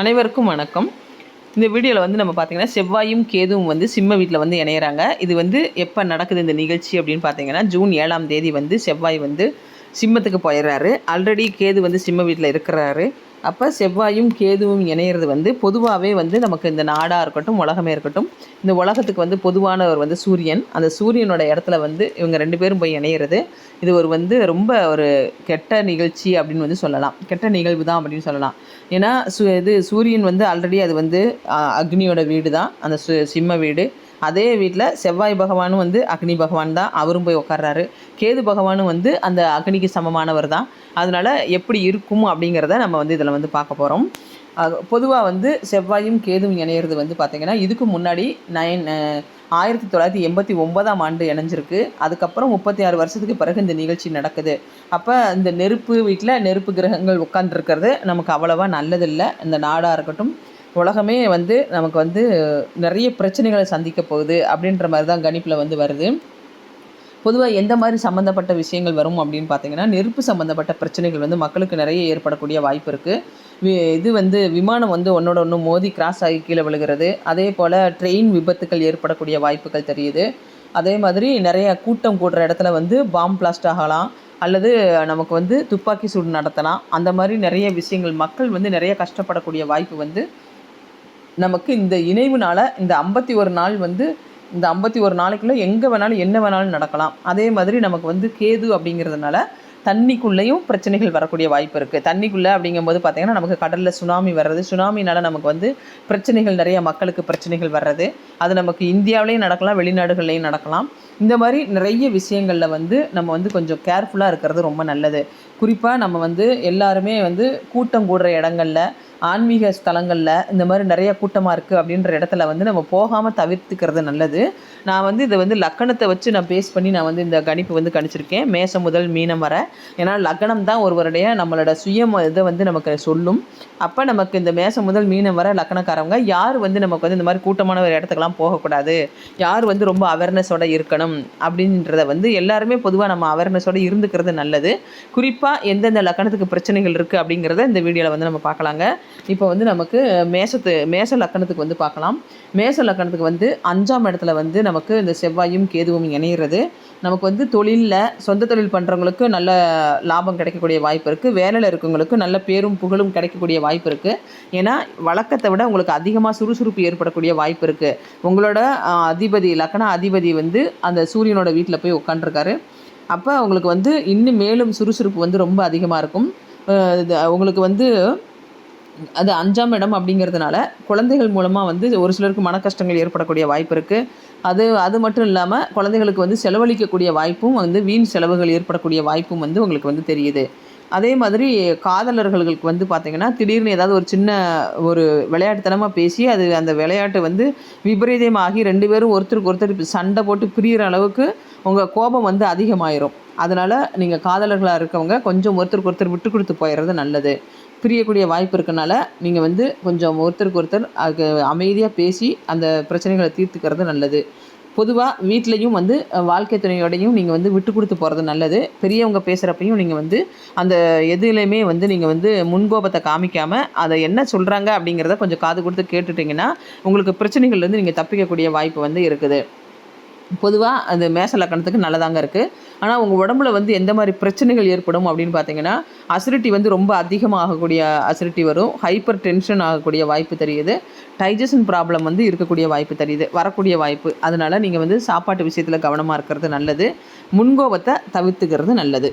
அனைவருக்கும் வணக்கம். இந்த வீடியோவில் வந்து நம்ம பார்த்திங்கன்னா செவ்வாயும் கேதுவும் வந்து சிம்ம வீட்டில் வந்து இணையிறாங்க. இது வந்து எப்போ நடக்குது இந்த நிகழ்ச்சி அப்படின்னு பார்த்தீங்கன்னா ஜூன் ஏழாம் தேதி வந்து செவ்வாய் வந்து சிம்மத்துக்கு போயிடுறாரு. ஆல்ரெடி கேது வந்து சிம்ம வீட்டில் இருக்கிறாரு. அப்போ செவ்வாயும் கேதுவும் இணையிறது வந்து பொதுவாகவே வந்து நமக்கு இந்த நாடாக இருக்கட்டும் உலகமே இருக்கட்டும் இந்த உலகத்துக்கு வந்து பொதுவானவர் வந்து சூரியன். அந்த சூரியனோட இடத்துல வந்து இவங்க ரெண்டு பேரும் போய் இணையிறது இது ஒரு வந்து ரொம்ப ஒரு கெட்ட நிகழ்ச்சி அப்படின்னு வந்து சொல்லலாம். கெட்ட நிகழ்வு தான் அப்படின்னு சொல்லலாம். ஏன்னா சு இது சூரியன் வந்து ஆல்ரெடி அது வந்து அக்னியோட வீடு தான் அந்த சு சிம்ம வீடு. அதே வீட்டில் செவ்வாய் பகவானும் வந்து அக்னி பகவான் தான். அவரும் போய் உட்கார்றாரு கேது பகவானும் வந்து அந்த அக்னிக்கு சமமானவர் தான். அதனால் எப்படி இருக்கும் அப்படிங்கிறத நம்ம வந்து இதில் வந்து பார்க்க போகிறோம் பொதுவாக வந்து செவ்வாயும் கேதும் இணையிறது வந்து பார்த்திங்கன்னா இதுக்கு முன்னாடி நைன் ஆயிரத்தி தொள்ளாயிரத்தி எண்பத்தி ஒன்பதாம் ஆண்டு இணைஞ்சிருக்கு. அதுக்கப்புறம் முப்பத்தி ஆறு வருஷத்துக்கு பிறகு இந்த நிகழ்ச்சி நடக்குது. அப்போ இந்த நெருப்பு வீட்டில் நெருப்பு கிரகங்கள் உட்காந்துருக்கிறது நமக்கு அவ்வளோவா நல்லதில்லை. இந்த நாடாக இருக்கட்டும் உலகமே வந்து நமக்கு வந்து நிறைய பிரச்சனைகளை சந்திக்க போகுது அப்படின்ற மாதிரி தான் கணிப்பில் வந்து வருது. பொதுவாக எந்த மாதிரி சம்மந்தப்பட்ட விஷயங்கள் வரும் அப்படின்னு பார்த்தீங்கன்னா நெருப்பு சம்மந்தப்பட்ட பிரச்சனைகள் வந்து மக்களுக்கு நிறைய ஏற்படக்கூடிய வாய்ப்பு இருக்குது இது வந்து விமானம் வந்து ஒன்றோட ஒன்று மோதி கிராஸ் ஆகி கீழே விழுகிறது. அதே போல் ட்ரெயின் விபத்துக்கள் ஏற்படக்கூடிய வாய்ப்புகள் தெரியுது. அதே மாதிரி நிறைய கூட்டம் கூடுற இடத்துல வந்து பாம் பிளாஸ்ட் ஆகலாம். அல்லது நமக்கு வந்து துப்பாக்கி சூடு நடத்தலாம். அந்த மாதிரி நிறைய விஷயங்கள் மக்கள் வந்து நிறைய கஷ்டப்படக்கூடிய வாய்ப்பு வந்து நமக்கு இந்த இணைவுனால இந்த ஐம்பத்தி ஒரு நாள் வந்து இந்த ஐம்பத்தி ஒரு நாளைக்குள்ளே எங்கே வேணாலும் என்ன வேணாலும் நடக்கலாம். அதே மாதிரி நமக்கு வந்து கேது அப்படிங்கிறதுனால தண்ணிக்குள்ளேயும் பிரச்சனைகள் வரக்கூடிய வாய்ப்பு இருக்குது தண்ணிக்குள்ளே அப்படிங்கும்போது பார்த்திங்கன்னா நமக்கு கடலில் சுனாமி வர்றது சுனாமினால நமக்கு வந்து பிரச்சனைகள் நிறைய மக்களுக்கு பிரச்சனைகள் வர்றது. அது நமக்கு இந்தியாவிலையும் நடக்கலாம் வெளிநாடுகள்லேயும் நடக்கலாம். இந்த மாதிரி நிறைய விஷயங்களில் வந்து நம்ம வந்து கொஞ்சம் கேர்ஃபுல்லாக இருக்கிறது ரொம்ப நல்லது. குறிப்பாக நம்ம வந்து எல்லாருமே வந்து கூட்டம் கூடுற இடங்களில் ஆன்மீக ஸ்தலங்களில் இந்த மாதிரி நிறைய கூட்டமாக இருக்குது அப்படின்ற இடத்துல வந்து நம்ம போகாமல் தவிர்த்துக்கிறது நல்லது. நான் வந்து இதை வந்து லக்கணத்தை வச்சு நான் பேஸ் பண்ணி நான் வந்து இந்த கணிப்பு வந்து கணிச்சிருக்கேன். மேசம் முதல் மீனம் வர. ஏன்னா லக்கணம் தான் ஒருவருடைய நம்மளோட சுயம் இதை வந்து நமக்கு சொல்லும். அப்போ நமக்கு இந்த மேசம் முதல் மீனம் வர லக்கணக்காரவங்க யார் வந்து நமக்கு வந்து இந்த மாதிரி கூட்டமான ஒரு இடத்துக்கெல்லாம் போகக்கூடாது? யார் வந்து ரொம்ப அவேர்னஸோட இருக்கணும்? அப்படின்றத வந்து எல்லாருமே பொதுவாக நம்ம அவேர்னஸோட இருந்துக்கிறது நல்லது. குறிப்பாக எந்தெந்த லக்கணத்துக்கு பிரச்சனைகள் இருக்குது அப்படிங்கிறத இந்த வீடியோவில் வந்து நம்ம பார்க்கலாங்க. இப்போ வந்து நமக்கு மேசத்து மேச லக்கணத்துக்கு வந்து பார்க்கலாம். மேச லக்கணத்துக்கு வந்து அஞ்சாம் இடத்துல வந்து நமக்கு இந்த செவ்வாயும் கேதுவும் இணையிறது. நமக்கு வந்து தொழிலில் சொந்த தொழில் பண்ணுறவங்களுக்கு நல்ல லாபம் கிடைக்கக்கூடிய வாய்ப்பு இருக்குது வேலையில் இருக்கவங்களுக்கு நல்ல பேரும் புகழும் கிடைக்கக்கூடிய வாய்ப்பு இருக்குது ஏன்னா வழக்கத்தை விட உங்களுக்கு அதிகமாக சுறுசுறுப்பு ஏற்படக்கூடிய வாய்ப்பு இருக்குது உங்களோட அதிபதி லக்கண அதிபதி வந்து அந்த சூரியனோட வீட்டில் போய் உட்காண்டிருக்காரு அப்போ உங்களுக்கு வந்து இன்னும் மேலும் சுறுசுறுப்பு வந்து ரொம்ப அதிகமாக இருக்கும். உங்களுக்கு வந்து அது அஞ்சாம் இடம் அப்படிங்கிறதுனால குழந்தைகள் மூலமாக வந்து ஒரு சிலருக்கு மன கஷ்டங்கள் ஏற்படக்கூடிய வாய்ப்பு இருக்குது அது அது மட்டும் இல்லாமல் குழந்தைகளுக்கு வந்து செலவழிக்கக்கூடிய வாய்ப்பும் வந்து வீண் செலவுகள் ஏற்படக்கூடிய வாய்ப்பும் வந்து உங்களுக்கு வந்து தெரியுது. அதே மாதிரி காதலர்களுக்கு வந்து பார்த்திங்கன்னா திடீர்னு ஏதாவது ஒரு சின்ன ஒரு விளையாட்டுத்தனமாக பேசி அது அந்த விளையாட்டு வந்து விபரீதமாகி ரெண்டு பேரும் ஒருத்தருக்கு ஒருத்தர் சண்டை போட்டு பிரியிற அளவுக்கு உங்கள் கோபம் வந்து அதிகமாயிரும். அதனால் நீங்கள் காதலர்களாக இருக்கவங்க கொஞ்சம் ஒருத்தருக்கு ஒருத்தர் விட்டு கொடுத்து போயிடுறது நல்லது. பிரியக்கூடிய வாய்ப்பு இருக்கனால நீங்கள் வந்து கொஞ்சம் ஒருத்தருக்கு ஒருத்தர் அதுக்கு அமைதியாக பேசி அந்த பிரச்சனைகளை தீர்த்துக்கிறது நல்லது. பொதுவாக வீட்லேயும் வந்து வாழ்க்கை துணையோடையும் நீங்கள் வந்து விட்டு கொடுத்து போகிறது நல்லது. பெரியவங்க பேசுகிறப்பையும் நீங்கள் வந்து அந்த எதுலேயுமே வந்து நீங்கள் வந்து முன்கோபத்தை காமிக்காமல் அதை என்ன சொல்கிறாங்க அப்படிங்கிறத கொஞ்சம் காது கொடுத்து கேட்டுட்டிங்கன்னா உங்களுக்கு பிரச்சனைகள்லேருந்து நீங்கள் தப்பிக்கக்கூடிய வாய்ப்பு வந்து இருக்குது. பொதுவாக அது மேச லக்கணத்துக்கு நல்லதாங்க இருக்குது ஆனால் உங்கள் உடம்புல வந்து எந்த மாதிரி பிரச்சனைகள் ஏற்படும் அப்படின்னு பார்த்தீங்கன்னா அசிடிட்டி வந்து ரொம்ப அதிகமாகக்கூடிய அசிடிட்டி வரும். ஹைப்பர் டென்ஷன் ஆகக்கூடிய வாய்ப்பு தெரியுது. டைஜஷன் ப்ராப்ளம் வந்து இருக்கக்கூடிய வாய்ப்பு தெரியுது. வரக்கூடிய வாய்ப்பு. அதனால் நீங்கள் வந்து சாப்பாட்டு விஷயத்தில் கவனமாக இருக்கிறது நல்லது. முன்கோபத்தை தவிர்த்துக்கிறது நல்லது.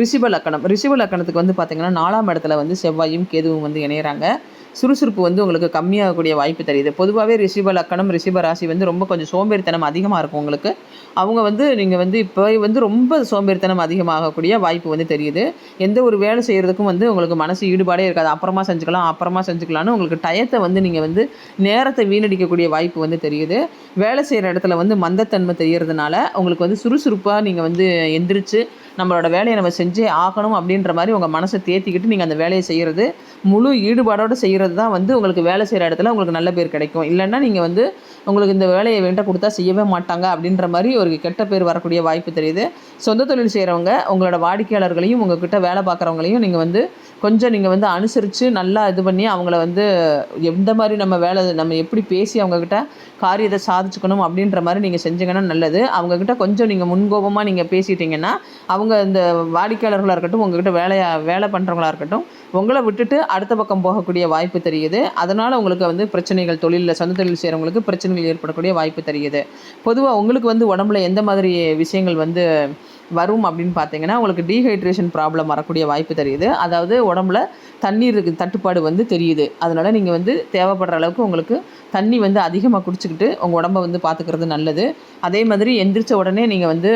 ரிஷிப லக்கணம். ரிஷிப லக்கணத்துக்கு வந்து பார்த்திங்கன்னா நாலாம் இடத்துல வந்து செவ்வாயும் கேதுவும் வந்து இணையிறாங்க. சுறுசுறுப்பு வந்து உங்களுக்கு கம்மியாகக்கூடிய வாய்ப்பு தெரியுது பொதுவாகவே ரிஷிப லக்கணம் ரிஷிப ராசி வந்து ரொம்ப கொஞ்சம் சோம்பேறித்தனம் அதிகமாக இருக்கும் உங்களுக்கு. அவங்க வந்து நீங்கள் வந்து இப்போ வந்து ரொம்ப சோம்பேறித்தனம் அதிகமாகக்கூடிய வாய்ப்பு வந்து தெரியுது. எந்த ஒரு வேலை செய்கிறதுக்கும் வந்து உங்களுக்கு மனசு ஈடுபாடே இருக்காது. அப்புறமா செஞ்சுக்கலாம் அப்புறமா செஞ்சுக்கலாம்னு உங்களுக்கு டயத்தை வந்து நீங்கள் வந்து நேரத்தை வீணடிக்கக்கூடிய வாய்ப்பு வந்து தெரியுது. வேலை செய்கிற இடத்துல வந்து மந்தத்தன்மை தெரியறதுனால உங்களுக்கு வந்து சுறுசுறுப்பாக நீங்கள் வந்து எந்திரிச்சு நம்மளோட வேலையை நம்ம செஞ்சே ஆகணும் அப்படின்ற மாதிரி உங்கள் மனசை தேத்திக்கிட்டு நீங்கள் அந்த வேலையை செய்கிறது முழு ஈடுபாடோடு செய்கிறது தான் வந்து உங்களுக்கு வேலை செய்கிற இடத்துல உங்களுக்கு நல்ல பேர் கிடைக்கும். இல்லைன்னா நீங்கள் வந்து உங்களுக்கு இந்த வேலையை வேண்ட கொடுத்தா செய்யவே மாட்டாங்க அப்படின்ற மாதிரி ஒரு கெட்ட பேர் வரக்கூடிய வாய்ப்பு தெரியுது. சொந்த தொழில் செய்கிறவங்க உங்களோட வாடிக்கையாளர்களையும் உங்ககிட்ட வேலை பார்க்குறவங்களையும் நீங்கள் வந்து கொஞ்சம் நீங்கள் வந்து அனுசரித்து நல்லா இது பண்ணி அவங்கள வந்து எந்த மாதிரி நம்ம வேலை நம்ம எப்படி பேசி அவங்கக்கிட்ட காரியத்தை சாதிச்சுக்கணும் அப்படின்ற மாதிரி நீங்கள் செஞ்சீங்கன்னா நல்லது. அவங்கக்கிட்ட கொஞ்சம் நீங்கள் முன்கோபமாக நீங்கள் பேசிட்டீங்கன்னா அவங்க இந்த வாடிக்கையாளர்களாக இருக்கட்டும் உங்ககிட்ட வேலையா வேலை பண்ணுறவங்களா இருக்கட்டும் உங்களை விட்டுட்டு அடுத்த பக்கம் போகக்கூடிய வாய்ப்பு தெரியுது. அதனால் உங்களுக்கு வந்து பிரச்சனைகள் தொழிலில் சொந்த தொழில் செய்கிறவங்களுக்கு பிரச்சனைகள் ஏற்படக்கூடிய வாய்ப்பு தெரியுது. பொதுவாக உங்களுக்கு வந்து உடம்புல எந்த மாதிரி விஷயங்கள் வந்து வரும் அப்படின்னு பார்த்தீங்கன்னா உங்களுக்கு டீஹைட்ரேஷன் ப்ராப்ளம் வரக்கூடிய வாய்ப்பு தெரியுது. அதாவது உடம்புல தண்ணீர் தட்டுப்பாடு வந்து தெரியுது. அதனால் நீங்கள் வந்து தேவைப்படுற அளவுக்கு உங்களுக்கு தண்ணி வந்து அதிகமாக குடிச்சிக்கிட்டு உங்கள் உடம்பை வந்து பார்த்துக்கிறது நல்லது. அதே மாதிரி எந்திரிச்ச உடனே நீங்கள் வந்து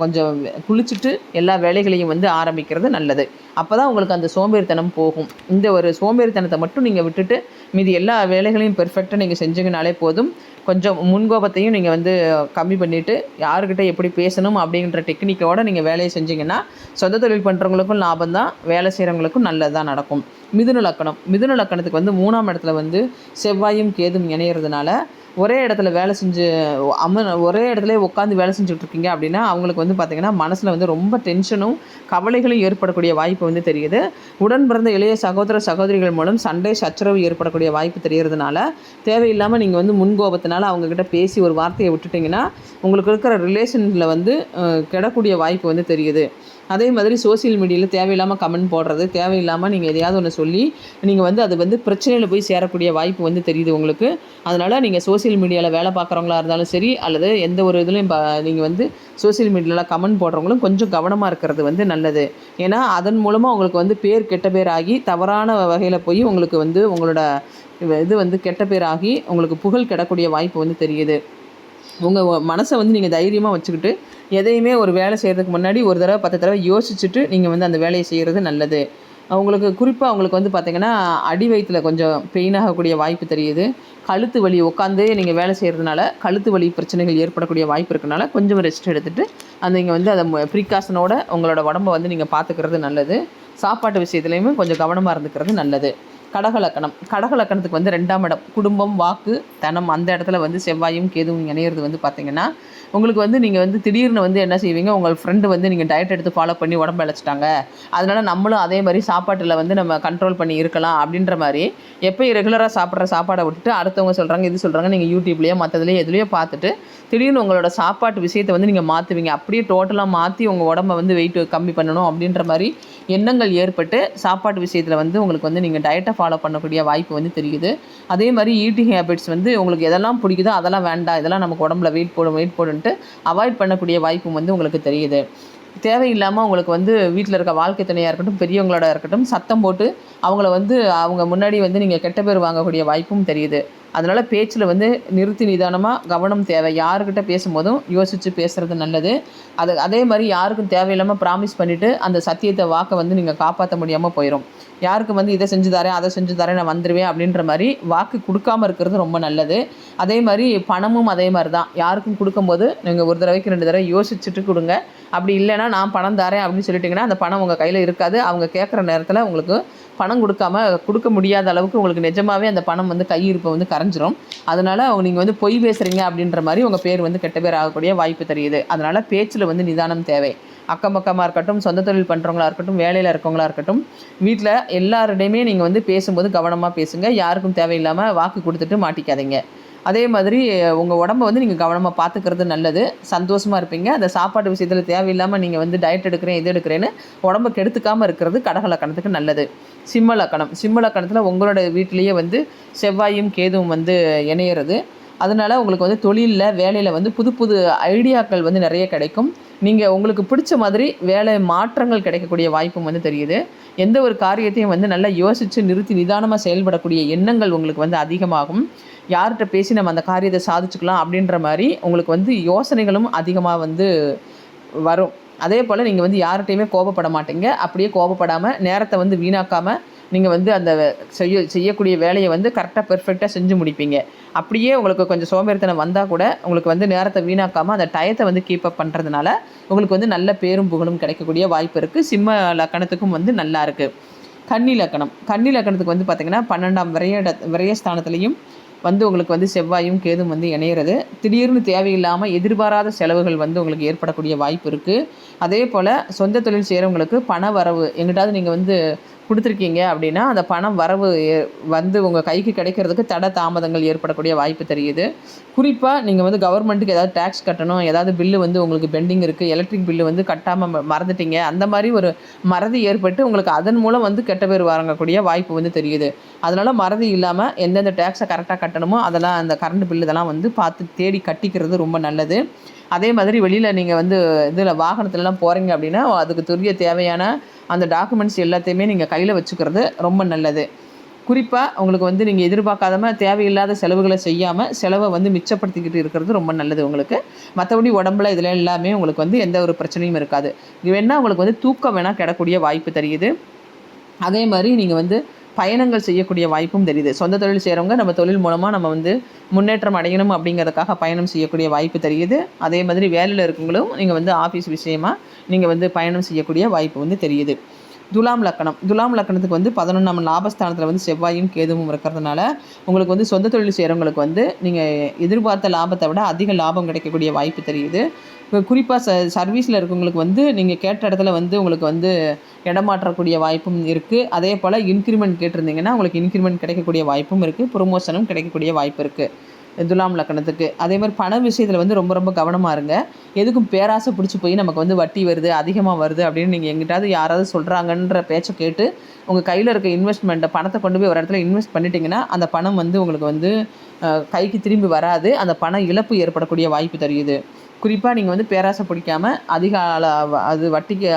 கொஞ்சம் குளிச்சுட்டு எல்லா வேலைகளையும் வந்து ஆரம்பிக்கிறது நல்லது. அப்போ தான் உங்களுக்கு அந்த சோம்பேறித்தனம் போகும். இந்த ஒரு சோம்பேறித்தனத்தை மட்டும் நீங்கள் விட்டுட்டு மீதி எல்லா வேலைகளையும் பெர்ஃபெக்டாக நீங்கள் செஞ்சீங்கனாலே போதும். கொஞ்சம் முன்கோபத்தையும் நீங்கள் வந்து கம்மி பண்ணிவிட்டு யாருக்கிட்ட எப்படி பேசணும் அப்படின்ற டெக்னிக்கோடு நீங்கள் வேலையை செஞ்சீங்கன்னா சொந்த தொழில் பண்ணுறவங்களுக்கும் லாபம் தான் வேலை செய்கிறவங்களுக்கும் நல்லதாக நடக்கும். மிதுன லக்கணம். மிதுன லக்கணத்துக்கு வந்து மூணாம் இடத்துல வந்து செவ்வாயும் கேதும் இணையிறதுனால ஒரே இடத்துல வேலை செஞ்சு அம ஒரே இடத்துல உட்காந்து வேலை செஞ்சுட்டு இருக்கீங்க அப்படின்னா அவங்களுக்கு வந்து பார்த்திங்கன்னா மனசில் வந்து ரொம்ப டென்ஷனும் கவலைகளும் ஏற்படக்கூடிய வாய்ப்பு வந்து தெரியுது. உடன் பிறந்த இளைய சகோதர சகோதரிகள் மூலம் சண்டை சச்சரவு ஏற்படக்கூடிய வாய்ப்பு தெரியறதுனால தேவையில்லாமல் நீங்கள் வந்து முன்கோபத்தினால அவங்கக்கிட்ட பேசி ஒரு வார்த்தையை விட்டுட்டிங்கன்னா உங்களுக்கு இருக்கிற ரிலேஷனில் வந்து கிடக்கூடிய வாய்ப்பு வந்து தெரியுது. அதே மாதிரி சோஷியல் மீடியாவில் தேவையில்லாமல் கமெண்ட் போடுறது தேவையில்லாமல் நீங்கள் எதையாவது ஒன்று சொல்லி நீங்கள் வந்து அது வந்து பிரச்சனையில் போய் சேரக்கூடிய வாய்ப்பு வந்து தெரியுது உங்களுக்கு. அதனால் நீங்கள் சோஷியல் மீடியாவில் வேலை பார்க்குறவங்களா இருந்தாலும் சரி அல்லது எந்த ஒரு இதுலையும் ப நீங்கள் வந்து சோஷியல் மீடியாவில் கமெண்ட் போடுறவங்களும் கொஞ்சம் கவனமாக இருக்கிறது வந்து நல்லது. ஏன்னா அதன் மூலமாக உங்களுக்கு வந்து பேர் கெட்ட பேர் ஆகி தவறான வகையில் போய் உங்களுக்கு வந்து உங்களோட இது வந்து கெட்ட பேர் ஆகி உங்களுக்கு புகழ் கெடக்கூடிய வாய்ப்பு வந்து தெரியுது. உங்கள் மனசை வந்து நீங்கள் தைரியமாக வச்சுக்கிட்டு எதையுமே ஒரு வேலை செய்கிறதுக்கு முன்னாடி ஒரு தடவை பத்து தடவை யோசிச்சுட்டு நீங்கள் வந்து அந்த வேலையை செய்கிறது நல்லது. அவங்களுக்கு குறிப்பாக அவங்களுக்கு வந்து பார்த்திங்கன்னா அடி வயிற்றில் கொஞ்சம் பெயின் ஆகக்கூடிய வாய்ப்பு தெரியுது. கழுத்து வலி உட்காந்து நீங்கள் வேலை செய்கிறதுனால கழுத்து வலி பிரச்சனைகள் ஏற்படக்கூடிய வாய்ப்பு இருக்கனால கொஞ்சம் ரெஸ்ட் எடுத்துகிட்டு அந்த நீங்கள் வந்து அதை ப்ரிகாஷனோட உங்களோட உடம்ப வந்து நீங்கள் பார்த்துக்கிறது நல்லது. சாப்பாட்டு விஷயத்துலையுமே கொஞ்சம் கவனமாக இருந்துக்கிறது நல்லது. கடகலக்கணம். கடகலக்கணத்துக்கு வந்து ரெண்டாம் இடம். குடும்பம் வாக்கு தனம் அந்த இடத்துல வந்து செவ்வாயும் கேதுவும் இணையிறது வந்து பார்த்தீங்கன்னா உங்களுக்கு வந்து நீங்கள் வந்து திடீர்னு வந்து என்ன செய்வீங்க? உங்கள் ஃப்ரெண்டு வந்து நீங்கள் டயட் எடுத்து ஃபாலோ பண்ணி உடம்பு இழைச்சிட்டாங்க அதனால் நம்மளும் அதே மாதிரி சாப்பாட்டில் வந்து நம்ம கண்ட்ரோல் பண்ணி இருக்கலாம் அப்படின்ற மாதிரி எப்போ ரெகுலராக சாப்பிட்ற சாப்பாடை விட்டுட்டு அடுத்தவங்க சொல்கிறாங்க இது சொல்கிறாங்க நீங்கள் யூடியூப்லேயோ மற்றதுலையோ எதுலேயோ பார்த்துட்டு திடீர்னு உங்களோட சாப்பாட்டு விஷயத்தை வந்து நீங்கள் மாற்றுவீங்க அப்படியே டோட்டலாக மாற்றி உங்கள் உடம்ப வந்து வெயிட் கம்மி பண்ணணும் அப்படின்ற மாதிரி எண்ணங்கள் ஏற்பட்டு சாப்பாட்டு விஷயத்தில் வந்து உங்களுக்கு வந்து நீங்கள் டயட்டை ஃபாலோ பண்ணக்கூடிய வாய்ப்பு வந்து தெரியுது. அதே மாதிரி ஈட்டிங் ஹேபிட்ஸ் வந்து உங்களுக்கு எதெல்லாம் பிடிக்குதோ அதெல்லாம் வேண்டாம். இதெல்லாம் நமக்கு உடம்புல வெயிட் போடும் வெயிட் வந்துட்டு அவாய்ட் பண்ணக்கூடிய வாய்ப்பும் வந்து உங்களுக்கு தெரியுது. தேவையில்லாமல் உங்களுக்கு வந்து வீட்டில் இருக்க வாழ்க்கை துணையாக இருக்கட்டும் பெரியவங்களோட இருக்கட்டும் சத்தம் போட்டு அவங்கள வந்து அவங்க முன்னாடி வந்து நீங்கள் கெட்ட பேர் வாங்கக்கூடிய வாய்ப்பும் தெரியுது. அதனால் பேச்சில் வந்து நிறுத்தி நிதானமாக கவனம் தேவை. யாருக்கிட்ட பேசும்போதும் யோசித்து பேசுகிறது நல்லது. அது அதே மாதிரி யாருக்கும் தேவையில்லாமல் ப்ராமிஸ் பண்ணிவிட்டு அந்த சத்தியத்தை வாக்கை வந்து நீங்கள் காப்பாற்ற முடியாமல் போயிடும் யாருக்கு வந்து இதை செஞ்சு தரேன் அதை செஞ்சு தரேன் நான் வந்துடுவேன் அப்படின்ற மாதிரி வாக்கு கொடுக்காம இருக்கிறது ரொம்ப நல்லது. அதே மாதிரி பணமும் அதே மாதிரி தான். யாருக்கும் கொடுக்கும்போது நீங்கள் ஒரு தடவைக்கு ரெண்டு தடவை யோசிச்சுட்டு கொடுங்க. அப்படி இல்லைன்னா நான் பணம் தரேன் அப்படின்னு சொல்லிட்டிங்கன்னா அந்த பணம் உங்கள் கையில் இருக்காது. அவங்க கேட்குற நேரத்தில் உங்களுக்கு பணம் கொடுக்காம கொடுக்க முடியாத அளவுக்கு உங்களுக்கு நிஜமாவே அந்த பணம் வந்து கையிருப்பை வந்து கரைஞ்சிரும். அதனால் அவங்க நீங்கள் வந்து பொய் பேசுகிறீங்க அப்படின்ற மாதிரி உங்கள் பேர் வந்து கெட்ட பேர் ஆகக்கூடிய வாய்ப்பு தெரியுது. அதனால் பேச்சில் வந்து நிதானம் தேவை. அக்கம் பக்கமாக இருக்கட்டும் சொந்த தொழில் பண்ணுறவங்களா இருக்கட்டும் வேலையில் இருக்கவங்களா இருக்கட்டும் வீட்டில் எல்லாருடையுமே நீங்கள் வந்து பேசும்போது கவனமாக பேசுங்க. யாருக்கும் தேவையில்லாமல் வாக்கு கொடுத்துட்டு மாட்டிக்காதீங்க. அதே மாதிரி உங்கள் உடம்ப வந்து நீங்கள் கவனமாக பார்த்துக்கிறது நல்லது. சந்தோஷமாக இருப்பீங்க. அந்த சாப்பாடு விஷயத்தில் தேவையில்லாமல் நீங்கள் வந்து டயட் எடுக்கிறேன் இது எடுக்கிறேன்னு உடம்ப கெடுத்துக்காமல் இருக்கிறது கடகலக்கணத்துக்கு நல்லது. சிம்ம லக்கணம். சிம்ம லக்கணத்தில் உங்களோட வீட்டிலேயே வந்து செவ்வாயும் கேதுவும் வந்து இணையிறது. அதனால் உங்களுக்கு வந்து தொழிலில் வேலையில் வந்து புது புது ஐடியாக்கள் வந்து நிறைய கிடைக்கும். நீங்கள் உங்களுக்கு பிடிச்ச மாதிரி வேலை மாற்றங்கள் கிடைக்கக்கூடிய வாய்ப்பும் வந்து தெரியுது. எந்த ஒரு காரியத்தையும் வந்து நல்லா யோசித்து நிறுத்தி நிதானமாக செயல்படக்கூடிய எண்ணங்கள் உங்களுக்கு வந்து அதிகமாகும். யார்கிட்ட பேசி நம்ம அந்த காரியத்தை சாதிச்சுக்கலாம் அப்படின்ற மாதிரி உங்களுக்கு வந்து யோசனைகளும் அதிகமாக வந்து வரும். அதே போல் நீங்கள் வந்து யார்கிட்டையுமே கோபப்பட மாட்டீங்க. அப்படியே கோபப்படாமல் நேரத்தை வந்து வீணாக்காமல் நீங்கள் வந்து அந்த செய்ய செய்யக்கூடிய வேலையை வந்து கரெக்டாக பெர்ஃபெக்டாக செஞ்சு முடிப்பீங்க. அப்படியே உங்களுக்கு கொஞ்சம் சோம்பேறித்தனம் வந்தால் கூட உங்களுக்கு வந்து நேரத்தை வீணாக்காமல் அந்த டயத்தை வந்து கீப் அப் பண்ணுறதுனால உங்களுக்கு வந்து நல்ல பேரும் புகழும் கிடைக்கக்கூடிய வாய்ப்பு இருக்குது சிம்ம லக்கணத்துக்கும் வந்து நல்லா இருக்குது கன்னி லக்கணம். கன்னி லக்கணத்துக்கு வந்து பார்த்திங்கன்னா பன்னெண்டாம் விரைய விரயஸ்தானத்துலேயும் வந்து உங்களுக்கு வந்து செவ்வாயும் கேதும் வந்து இணையிறது. திடீர்னு தேவையில்லாமல் எதிர்பாராத செலவுகள் வந்து உங்களுக்கு ஏற்படக்கூடிய வாய்ப்பு இருக்குது அதே போல் சொந்த தொழில் செய்கிறவங்களுக்கு பண வரவு எங்கிட்டாவது நீங்கள் வந்து கொடுத்துருக்கீங்க அப்படின்னா அந்த பணம் வரவு வந்து உங்கள் கைக்கு கிடைக்கிறதுக்கு தட தாமதங்கள் ஏற்படக்கூடிய வாய்ப்பு தெரியுது. குறிப்பாக நீங்கள் வந்து கவர்மெண்ட்டுக்கு ஏதாவது டேக்ஸ் கட்டணும் ஏதாவது பில்லு வந்து உங்களுக்கு பெண்டிங் இருக்குது எலக்ட்ரிக் பில்லு வந்து கட்டாமல் மறந்துட்டீங்க அந்த மாதிரி ஒரு மறதி ஏற்பட்டு உங்களுக்கு அதன் மூலம் வந்து கெட்ட பேர் வாங்கக்கூடிய வாய்ப்பு வந்து தெரியுது. அதனால் மறதி இல்லாமல் எந்தெந்த டேக்ஸை கரெக்டாக கட்டணுமோ அதெல்லாம் அந்த கரண்ட் பில்லு இதெல்லாம் வந்து பார்த்து தேடி கட்டிக்கிறது ரொம்ப நல்லது. அதே மாதிரி வெளியில் நீங்கள் வந்து இதில் வாகனத்துலலாம் போகிறீங்க அப்படின்னா அதுக்கு துரிய தேவையான அந்த டாக்குமெண்ட்ஸ் எல்லாத்தையுமே நீங்கள் கையில் வச்சுக்கிறது ரொம்ப நல்லது. குறிப்பாக உங்களுக்கு வந்து நீங்கள் எதிர்பார்க்காதம தேவையில்லாத செலவுகளை செய்யாமல் செலவை வந்து மிச்சப்படுத்திக்கிட்டு இருக்கிறது ரொம்ப நல்லது உங்களுக்கு. மற்றபடி உடம்புல இதில் எல்லாமே உங்களுக்கு வந்து எந்த ஒரு பிரச்சனையும் இருக்காது. இது வேணால் உங்களுக்கு வந்து தூக்கம் வேணால் கிடக்கூடிய வாய்ப்பு தெரியுது அதே மாதிரி நீங்கள் வந்து பயணங்கள் செய்யக்கூடிய வாய்ப்பும் தெரியுது. சொந்த தொழில் செய்கிறவங்க நம்ம தொழில் மூலமாக நம்ம வந்து முன்னேற்றம் அடையணும் அப்படிங்கிறதுக்காக பயணம் செய்யக்கூடிய வாய்ப்பு தெரியுது. அதே மாதிரி வேலையில் இருக்கவங்களும் நீங்கள் வந்து ஆஃபீஸ் விஷயமாக நீங்கள் வந்து பயணம் செய்யக்கூடிய வாய்ப்பு வந்து தெரியுது. துலாம் லக்கணம். துலாம் லக்கணத்துக்கு வந்து பதினொன்றாம் லாபஸ்தானத்தில் வந்து செவ்வாயும் கேதுவும் இருக்கிறதுனால உங்களுக்கு வந்து சொந்த தொழில் செய்கிறவங்களுக்கு வந்து நீங்கள் எதிர்பார்த்த லாபத்தை விட அதிக லாபம் கிடைக்கக்கூடிய வாய்ப்பு தெரியுது. குறிப்பாக ச சர்வீஸில் இருக்கவங்களுக்கு வந்து நீங்கள் கேட்ட இடத்துல வந்து உங்களுக்கு வந்து இடமாற்றக்கூடிய வாய்ப்பும் இருக்குது அதே போல் இன்க்ரிமெண்ட் கேட்டிருந்தீங்கன்னா உங்களுக்கு இன்க்ரிமெண்ட் கிடைக்கக்கூடிய வாய்ப்பும் இருக்குது ப்ரொமோஷனும் கிடைக்கக்கூடிய வாய்ப்பு இருக்குது துலாம் லக்கணத்துக்கு. அதே மாதிரி பண விஷயத்தில் வந்து ரொம்ப ரொம்ப கவனமாக இருங்க. எதுக்கும் பேராசை பிடிச்சி போய் நமக்கு வந்து வட்டி வருது அதிகமாக வருது அப்படின்னு நீங்கள் எங்கிட்டாவது யாராவது சொல்கிறாங்கன்ற பேச்சை கேட்டு உங்கள் கையில் இருக்க இன்வெஸ்ட்மெண்ட்டை பணத்தை கொண்டு போய் ஒரு இடத்துல இன்வெஸ்ட் பண்ணிட்டீங்கன்னா அந்த பணம் வந்து உங்களுக்கு வந்து கைக்கு திரும்பி வராது. அந்த பண இழப்பு ஏற்படக்கூடிய வாய்ப்பு தெரியுது. குறிப்பாக நீங்கள் வந்து பேராசை பிடிக்காம அதிக அள- அது வட்டிக்கு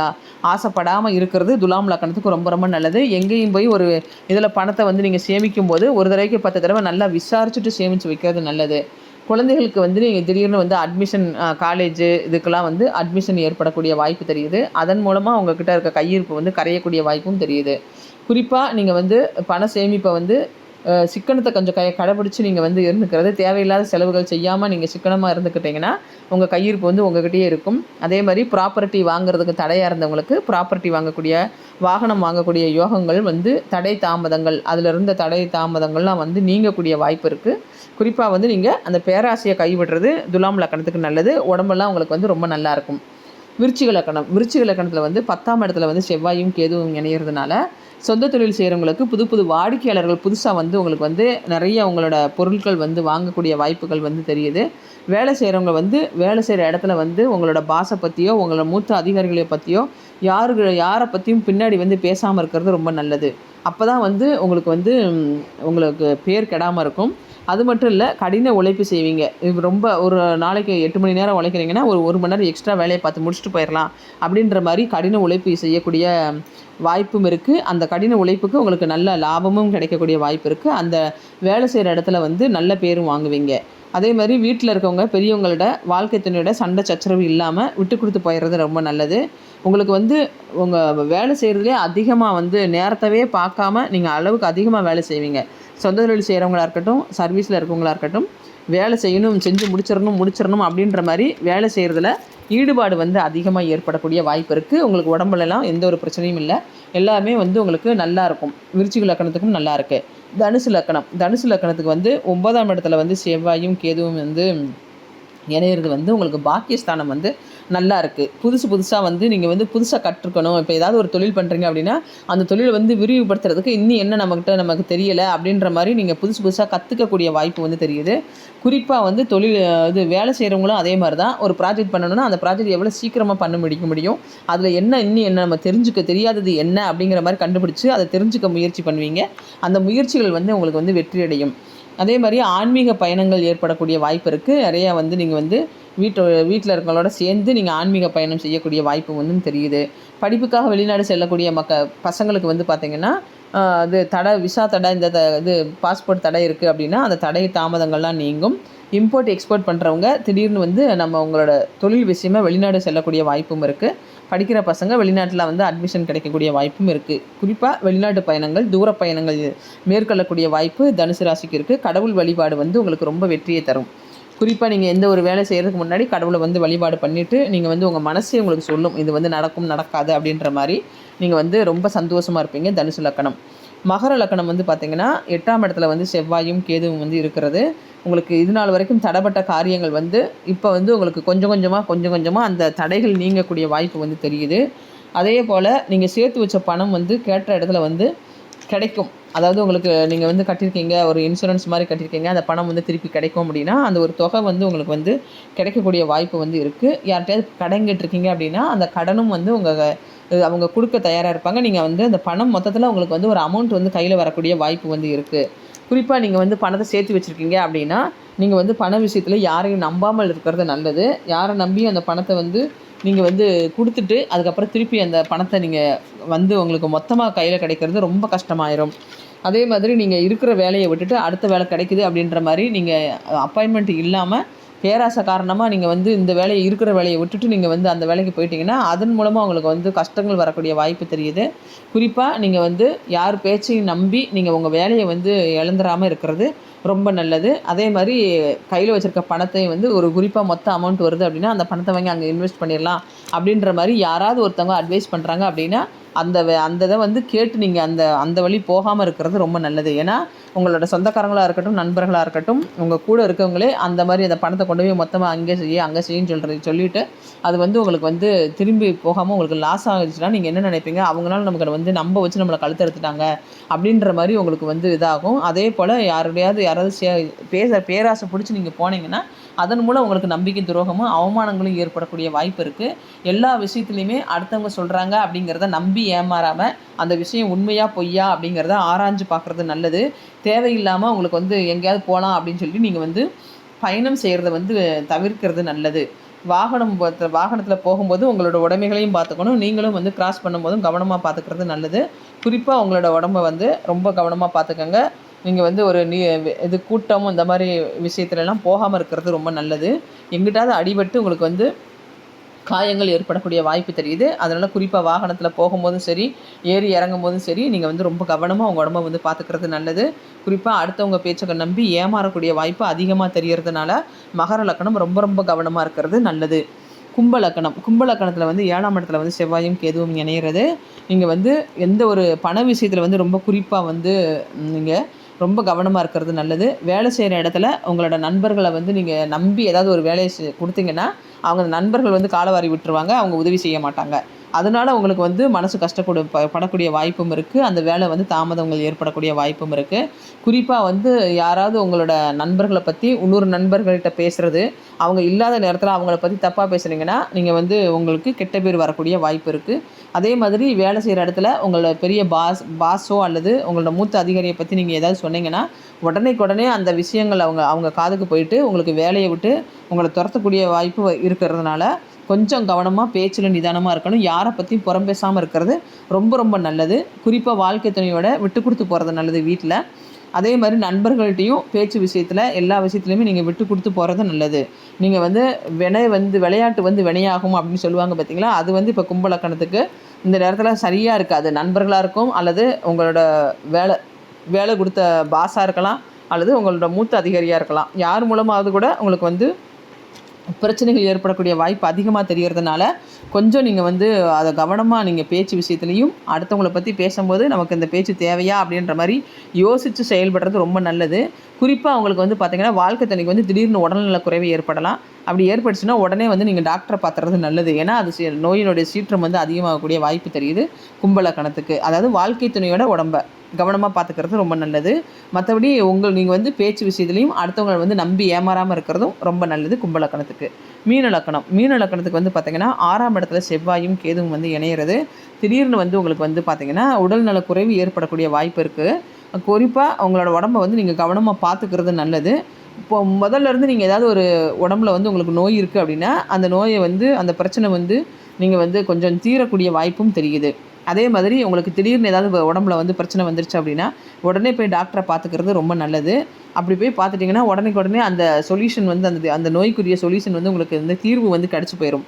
ஆசைப்படாமல் இருக்கிறது துலாம் லக்கணத்துக்கு ரொம்ப ரொம்ப நல்லது. எங்கேயும் போய் ஒரு இதில் பணத்தை வந்து நீங்கள் சேமிக்கும் போது ஒரு தடவைக்கு பத்து தடவை நல்லா விசாரிச்சுட்டு சேமித்து வைக்கிறது நல்லது. குழந்தைகளுக்கு வந்து நீங்கள் திடீர்னு வந்து அட்மிஷன் காலேஜு இதுக்கெல்லாம் வந்து அட்மிஷன் ஏற்படக்கூடிய வாய்ப்பு தெரியுது. அதன் மூலமாக அவங்கக்கிட்ட இருக்க கையிருப்பு வந்து கரையக்கூடிய வாய்ப்பும் தெரியுது. குறிப்பாக நீங்கள் வந்து பண சேமிப்பை வந்து சிக்கனத்தை கொஞ்சம் கையை கடைபிடிச்சி நீங்கள் வந்து இருந்துக்கிறது. தேவையில்லாத செலவுகள் செய்யாமல் நீங்கள் சிக்கனமாக இருந்துக்கிட்டிங்கன்னா உங்கள் கையிருப்பு வந்து உங்ககிட்டயே இருக்கும். அதே மாதிரி ப்ராப்பர்ட்டி வாங்குறதுக்கு தடையாக இருந்தவங்களுக்கு ப்ராப்பர்ட்டி வாங்கக்கூடிய வாகனம் வாங்கக்கூடிய யோகங்கள் வந்து தடை தாமதங்கள். அதில் இருந்த தடை தாமதங்கள்லாம் வந்து நீங்கக்கூடிய வாய்ப்பு இருக்குது குறிப்பாக வந்து நீங்கள் அந்த பேராசையை கைவிடுறது துலாம் லக்கணத்துக்கு நல்லது. உடம்பெல்லாம் உங்களுக்கு வந்து ரொம்ப நல்லாயிருக்கும் விருச்சிக லக்கணம். விருச்சிக லக்கணத்தில் வந்து பத்தாம் இடத்துல வந்து செவ்வாயும் கேதுவும் இணையிறதுனால சொந்த தொழில் செய்கிறவங்களுக்கு புது புது வாடிக்கையாளர்கள் புதுசாக வந்து உங்களுக்கு வந்து நிறைய உங்களோட பொருட்கள் வந்து வாங்கக்கூடிய வாய்ப்புகள் வந்து தெரியுது. வேலை செய்கிறவங்க வந்து வேலை செய்கிற இடத்துல வந்து உங்களோட பாசை பற்றியோ உங்களோட மூத்த அதிகாரிகளை பற்றியோ யாரு யாரை பற்றியும் பின்னாடி வந்து பேசாமல் இருக்கிறது ரொம்ப நல்லது. அப்போ தான் வந்து உங்களுக்கு வந்து உங்களுக்கு பேர் கெடாமல் இருக்கும். அது மட்டும் இல்லை கடின உழைப்பு செய்வீங்க. ரொம்ப ஒரு நாளைக்கு எட்டு மணி நேரம் உழைக்கிறீங்கன்னா ஒரு ஒரு மணி நேரம் எக்ஸ்ட்ரா வேலையை பார்த்து முடிச்சுட்டு போயிடலாம் அப்படின்ற மாதிரி கடின உழைப்பு செய்யக்கூடிய வாய்ப்பும் இருக்குது அந்த கடின உழைப்புக்கு உங்களுக்கு நல்ல லாபமும் கிடைக்கக்கூடிய வாய்ப்பு இருக்குது அந்த வேலை செய்கிற இடத்துல வந்து நல்ல பேரும் வாங்குவீங்க. அதே மாதிரி வீட்டில் இருக்கவங்க பெரியவங்களோட வாழ்க்கை துணையோட சண்டை சச்சரவு இல்லாமல் விட்டு கொடுத்து போயிடுறது ரொம்ப நல்லது. உங்களுக்கு வந்து உங்கள் வேலை செய்கிறதுலே அதிகமாக வந்து நேரத்தவே பார்க்காம நீங்கள் அளவுக்கு அதிகமாக வேலை செய்வீங்க. சொந்த தொழில் செய்கிறவங்களா இருக்கட்டும் சர்வீஸில் இருக்கவங்களா இருக்கட்டும் வேலை செய்யணும் செஞ்சு முடிச்சிடணும் முடிச்சிடணும் அப்படின்ற மாதிரி வேலை செய்கிறதுல ஈடுபாடு வந்து அதிகமாக ஏற்படக்கூடிய வாய்ப்பு இருக்குது உங்களுக்கு உடம்புலலாம் எந்த ஒரு பிரச்சனையும் இல்லை. எல்லாமே வந்து உங்களுக்கு நல்லா இருக்கும். விருச்சிக லக்கணத்துக்கும் நல்லா இருக்குது தனுசு லக்கணம். தனுசு லக்கணத்துக்கு வந்து ஒன்பதாம் இடத்துல வந்து செவ்வாயும் கேதுவும் வந்து இணையிறது வந்து உங்களுக்கு பாக்கியஸ்தானம் வந்து நல்லா இருக்குது புதுசு புதுசாக வந்து நீங்கள் வந்து புதுசாக கற்றுக்கணும். இப்போ ஏதாவது ஒரு தொழில் பண்ணுறீங்க அப்படின்னா அந்த தொழிலை வந்து விரிவுபடுத்துறதுக்கு இன்னும் என்ன நம்மக்கிட்ட நமக்கு தெரியலை அப்படின்ற மாதிரி நீங்கள் புதுசு புதுசாக கற்றுக்கக்கூடிய வாய்ப்பு வந்து தெரியுது. குறிப்பாக வந்து தொழில் இது வேலை செய்கிறவங்களும் அதே மாதிரி தான். ஒரு ப்ராஜெக்ட் பண்ணணும்னா அந்த ப்ராஜெக்ட் எவ்வளோ சீக்கிரமாக பண்ண முடிக்க முடியும்? அதில் என்ன இன்னும் என்ன நம்ம தெரிஞ்சுக்க தெரியாதது என்ன அப்படிங்கிற மாதிரி கண்டுபிடிச்சி அதை தெரிஞ்சுக்க முயற்சி பண்ணுவீங்க. அந்த முயற்சிகள் வந்து உங்களுக்கு வந்து வெற்றி அடையும் அதே மாதிரி ஆன்மீக பயணங்கள் ஏற்படக்கூடிய வாய்ப்பு இருக்குது நிறையா வந்து நீங்கள் வந்து வீட்டு வீட்டில் இருக்கவங்களோட சேர்ந்து நீங்கள் ஆன்மீக பயணம் செய்யக்கூடிய வாய்ப்பு வந்து தெரியுது. படிப்புக்காக வெளிநாடு செல்லக்கூடிய மக்க பசங்களுக்கு வந்து பார்த்திங்கன்னா அது தடை விசா தடை இந்த த- இது பாஸ்போர்ட் தடை இருக்குது அப்படின்னா அந்த தடை தாமதங்கள்லாம் நீங்கும். இம்போர்ட் எக்ஸ்போர்ட் பண்ணுறவங்க திடீர்னு வந்து நம்ம உங்களோட தொழில் விஷயமாக வெளிநாடு செல்லக்கூடிய வாய்ப்பும் இருக்குது படிக்கிற பசங்க வெளிநாட்டில் வந்து அட்மிஷன் கிடைக்கக்கூடிய வாய்ப்பும் இருக்குது குறிப்பாக வெளிநாட்டு பயணங்கள் தூர பயணங்கள் மேற்கொள்ளக்கூடிய வாய்ப்பு தனுசு ராசிக்கு இருக்குது கடவுள் வழிபாடு வந்து உங்களுக்கு ரொம்ப வெற்றியை தரும். குறிப்பாக நீங்கள் எந்த ஒரு வேலை செய்கிறதுக்கு முன்னாடி கடவுளை வந்து வழிபாடு பண்ணிவிட்டு நீங்கள் வந்து உங்கள் மனசே உங்களுக்கு சொல்லும் இது வந்து நடக்கும் நடக்காது அப்படின்ற மாதிரி நீங்கள் வந்து ரொம்ப சந்தோஷமாக இருப்பீங்க. தனுசு லக்கணம். மகர லக்கணம் வந்து பார்த்திங்கன்னா எட்டாம் இடத்துல வந்து செவ்வாயும் கேதுவும் வந்து இருக்கிறது. உங்களுக்கு இது நாள் வரைக்கும் தடைப்பட்ட காரியங்கள் வந்து இப்போ வந்து உங்களுக்கு கொஞ்சம் கொஞ்சமாக கொஞ்சம் கொஞ்சமாக அந்த தடைகள் நீங்கக்கூடிய வாய்ப்பு வந்து தெரியுது. அதே போல் நீங்கள் சேர்த்து வச்ச பணம் வந்து கேட்ட இடத்துல வந்து கிடைக்கும். அதாவது உங்களுக்கு நீங்கள் வந்து கட்டியிருக்கீங்க ஒரு இன்சூரன்ஸ் மாதிரி கட்டியிருக்கீங்க அந்த பணம் வந்து திருப்பி கிடைக்கும் அப்படின்னா அந்த ஒரு தொகை வந்து உங்களுக்கு வந்து கிடைக்கக்கூடிய வாய்ப்பு வந்து இருக்குது யார்கிட்டயாவது கடன் கேட்டிருக்கீங்க அப்படின்னா அந்த கடனும் வந்து உங்கள் அவங்க கொடுக்க தயாராக இருப்பாங்க. நீங்கள் வந்து அந்த பணம் மொத்தத்தில் உங்களுக்கு வந்து ஒரு அமௌண்ட் வந்து கையில் வரக்கூடிய வாய்ப்பு வந்து இருக்குது குறிப்பாக நீங்கள் வந்து பணத்தை சேர்த்து வச்சுருக்கீங்க அப்படின்னா நீங்கள் வந்து பண விஷயத்தில் யாரையும் நம்பாமல் இருக்கிறது நல்லது. யாரை நம்பி அந்த பணத்தை வந்து நீங்கள் வந்து கொடுத்துட்டு அதுக்கப்புறம் திருப்பி அந்த பணத்தை நீங்கள் வந்து உங்களுக்கு மொத்தமாக கையில் கிடைக்கிறது ரொம்ப கஷ்டமாயிரும். அதே மாதிரி நீங்கள் இருக்கிற வேலையை விட்டுட்டு அடுத்த வேலை கிடைக்குது அப்படின்ற மாதிரி நீங்கள் அப்பாயின்மெண்ட் இல்லாமல் பேராசை காரணமாக நீங்கள் வந்து இந்த வேலையை இருக்கிற வேலையை விட்டுட்டு நீங்கள் வந்து அந்த வேலைக்கு போயிட்டீங்கன்னா அதன் மூலமாக உங்களுக்கு வந்து கஷ்டங்கள் வரக்கூடிய வாய்ப்பு தெரியுது. குறிப்பாக நீங்கள் வந்து யார் பேச்சையும் நம்பி நீங்கள் உங்கள் வேலையை வந்து இழந்துடாமல் இருக்கிறது ரொம்ப நல்லது. அதே மாதிரி கையில் வச்சுருக்க பணத்தை வந்து ஒரு குறிப்பாக மொத்த அமௌண்ட் வருது அப்படின்னா அந்த பணத்தை வாங்கி அங்கே இன்வெஸ்ட் பண்ணிடலாம் அப்படின்ற மாதிரி யாராவது ஒருத்தவங்க அட்வைஸ் பண்ணுறாங்க அப்படின்னா அந்த அந்த இதை வந்து கேட்டு நீங்கள் அந்த அந்த வழி போகாமல் இருக்கிறது ரொம்ப நல்லது. ஏன்னா உங்களோட சொந்தக்காரங்களாக இருக்கட்டும் நண்பர்களாக இருக்கட்டும் உங்கள் கூட இருக்கவங்களே அந்த மாதிரி அந்த பணத்தை கொண்டு போய் மொத்தமாக அங்கே செய்ய அங்கே செய்யுன்னு சொல்கிறது சொல்லிவிட்டு அது வந்து உங்களுக்கு வந்து திரும்பி போகாமல் உங்களுக்கு லாஸ் ஆகிடுச்சுன்னா நீங்கள் என்ன நினைப்பீங்க? அவங்களால நமக்கு வந்து நம்ப வச்சு நம்மளை கழுத்து எடுத்துட்டாங்க அப்படின்ற மாதிரி உங்களுக்கு வந்து இதாகும். அதே போல் யாருடையாவது யாராவது சே பேச பேராசை பிடிச்சி நீங்கள் போனீங்கன்னா அதன் மூலம் உங்களுக்கு நம்பிக்கை துரோகமும் அவமானங்களும் ஏற்படக்கூடிய வாய்ப்பு இருக்குது எல்லா விஷயத்துலையுமே அடுத்தவங்க சொல்கிறாங்க அப்படிங்கிறத நம்பி ஏமாறாமல் அந்த விஷயம் உண்மையாக பொய்யா அப்படிங்கிறத ஆராய்ஞ்சு பார்க்குறது நல்லது. தேவையில்லாமல் உங்களுக்கு வந்து எங்கேயாவது போகலாம் அப்படின்னு சொல்லிட்டு நீங்கள் வந்து பயணம் செய்கிறத வந்து தவிர்க்கிறது நல்லது. வாகனம் வாகனத்தில் போகும்போது உங்களோட உடைமைகளையும் பார்த்துக்கணும். நீங்களும் வந்து கிராஸ் பண்ணும்போதும் கவனமாக பார்த்துக்கிறது நல்லது. குறிப்பாக உங்களோட உடம்பை வந்து ரொம்ப கவனமாக பார்த்துக்கோங்க. நீங்கள் வந்து ஒரு நீ இது கூட்டம் இந்த மாதிரி விஷயத்துலலாம் போகாமல் இருக்கிறது ரொம்ப நல்லது. எங்கிட்டாவது அடிபட்டு உங்களுக்கு வந்து காயங்கள் ஏற்படக்கூடிய வாய்ப்பு தெரியுது. அதனால் குறிப்பாக வாகனத்தில் போகும்போதும் சரி ஏறி இறங்கும் போதும் சரி நீங்கள் வந்து ரொம்ப கவனமாக உங்கள் உடம்ப வந்து பார்த்துக்கிறது நல்லது. குறிப்பாக அடுத்தவங்க பேச்சை நம்பி ஏமாறக்கூடிய வாய்ப்பு அதிகமாக தெரியறதுனால மகர லக்கணம் ரொம்ப ரொம்ப கவனமாக இருக்கிறது நல்லது. கும்பலக்கணம் கும்பலக்கணத்தில் வந்து ஏழாம் இடத்துல வந்து செவ்வாயும் கேதுவும் இணையிறது. நீங்கள் வந்து எந்த ஒரு பண விஷயத்தில் வந்து ரொம்ப குறிப்பாக வந்து நீங்கள் ரொம்ப கவனமாக இருக்கிறது நல்லது. வேலை செய்கிற இடத்துல உங்களோட நண்பர்களை வந்து நீங்கள் நம்பி ஏதாவது ஒரு வேலையை கொடுத்தீங்கன்னா அவங்க நண்பர்கள் வந்து காலவாரி விட்டுருவாங்க அவங்க உதவி செய்ய மாட்டாங்க. அதனால் உங்களுக்கு வந்து மனசு கஷ்டப்படு படக்கூடிய வாய்ப்பும் இருக்குது அந்த வேலை வந்து தாமதங்கள் ஏற்படக்கூடிய வாய்ப்பும் இருக்குது குறிப்பாக வந்து யாராவது உங்களோட நண்பர்களை பற்றி இன்னொரு நண்பர்கள்கிட்ட பேசுகிறது அவங்க இல்லாத நேரத்தில் அவங்கள பற்றி தப்பாக பேசுகிறீங்கன்னா நீங்கள் வந்து உங்களுக்கு கெட்ட பேர் வரக்கூடிய வாய்ப்பு இருக்குது அதே மாதிரி வேலை செய்கிற இடத்துல உங்களோட பெரிய பாஸ் பாஸோ அல்லது உங்களோட மூத்த அதிகாரியை பற்றி நீங்கள் ஏதாவது சொன்னீங்கன்னா உடனேக்குடனே அந்த விஷயங்கள் அவங்க அவங்க காதுக்கு போயிட்டு உங்களுக்கு வேலையை விட்டு உங்களை துரத்தக்கூடிய வாய்ப்பு இருக்கிறதுனால கொஞ்சம் கவனமாக பேச்சில் நிதானமாக இருக்கணும். யாரை பற்றியும் புறம் பேசாமல் இருக்கிறது ரொம்ப ரொம்ப நல்லது. குறிப்பாக வாழ்க்கை துணையோட விட்டு கொடுத்து போகிறது நல்லது வீட்டில் அதே மாதிரி நண்பர்கள்ட்டையும் பேச்சு விஷயத்தில் எல்லா விஷயத்துலையுமே நீங்கள் விட்டு கொடுத்து போகிறது நல்லது. நீங்கள் வந்து வினை வந்து விளையாட்டு வந்து வினையாகும் அப்படின்னு சொல்லுவாங்க பார்த்தீங்களா அது வந்து இப்போ கும்பலக்கணத்துக்கு இந்த நேரத்தில் சரியாக இருக்காது. நண்பர்களாக இருக்கும் அல்லது உங்களோட வேலை வேலை கொடுத்த பாஸாக இருக்கலாம் அல்லது உங்களோட மூத்த அதிகாரியாக இருக்கலாம். யார் மூலமாவது கூட உங்களுக்கு வந்து பிரச்சனைகள் ஏற்படக்கூடிய வாய்ப்பு அதிகமாக தெரிகிறதுனால கொஞ்சம் நீங்கள் வந்து அதை கவனமாக நீங்கள் பேச்சு விஷயத்துலையும் அடுத்தவங்களை பற்றி பேசும்போது நமக்கு இந்த பேச்சு தேவையா அப்படின்ற மாதிரி யோசித்து செயல்படுறது ரொம்ப நல்லது. குறிப்பாக அவங்களுக்கு வந்து பார்த்திங்கன்னா வாழ்க்கை தண்ணிக்கு வந்து திடீர்னு உடல்நல குறைவு ஏற்படலாம். அப்படி ஏற்பட்டுச்சுன்னா உடனே வந்து நீங்கள் டாக்டரை பார்த்துறது நல்லது. ஏன்னா அது நோயினுடைய சீற்றம் வந்து அதிகமாகக்கூடிய வாய்ப்பு தெரியுது. கும்பல கணத்துக்கு அதாவது வாழ்க்கை துணையோட உடம்பை. கவனமாக பார்த்துக்கிறது ரொம்ப நல்லது. மற்றபடி உங்கள் நீங்கள் வந்து பேச்சு விஷயத்துலையும் அடுத்தவங்களை வந்து நம்பி ஏமாறாமல் இருக்கிறதும் ரொம்ப நல்லது கும்பலக்கணத்துக்கு மீனலக்கணம் மீனலக்கணத்துக்கு வந்து பார்த்திங்கன்னா ஆறாம் இடத்துல செவ்வாயும் கேதுவும் வந்து இணையிறது. திடீர்னு வந்து உங்களுக்கு வந்து பார்த்திங்கன்னா உடல்நல குறைவு ஏற்படக்கூடிய வாய்ப்பு இருக்குது குறிப்பாக அவங்களோட உடம்பை வந்து நீங்கள் கவனமாக பார்த்துக்கிறது நல்லது. இப்போ முதல்ல இருந்து நீங்கள் ஏதாவது ஒரு உடம்புல வந்து உங்களுக்கு நோய் இருக்குது அப்படின்னா அந்த நோயை வந்து அந்த பிரச்சனை வந்து நீங்கள் வந்து கொஞ்சம் தீரக்கூடிய வாய்ப்பும் தெரியுது. அதே மாதிரி உங்களுக்கு திடீர்னு ஏதாவது உடம்புல வந்து பிரச்சனை வந்துருச்சு அப்படின்னா உடனே போய் டாக்டரை பார்த்துக்கிறது ரொம்ப நல்லது. அப்படி போய் பார்த்துட்டிங்கன்னா உடனே உடனே அந்த சொல்யூஷன் வந்து அந்த அந்த நோய்க்குரிய சொல்யூஷன் வந்து உங்களுக்கு வந்து தீர்வு வந்து கிடச்சி போயிடும்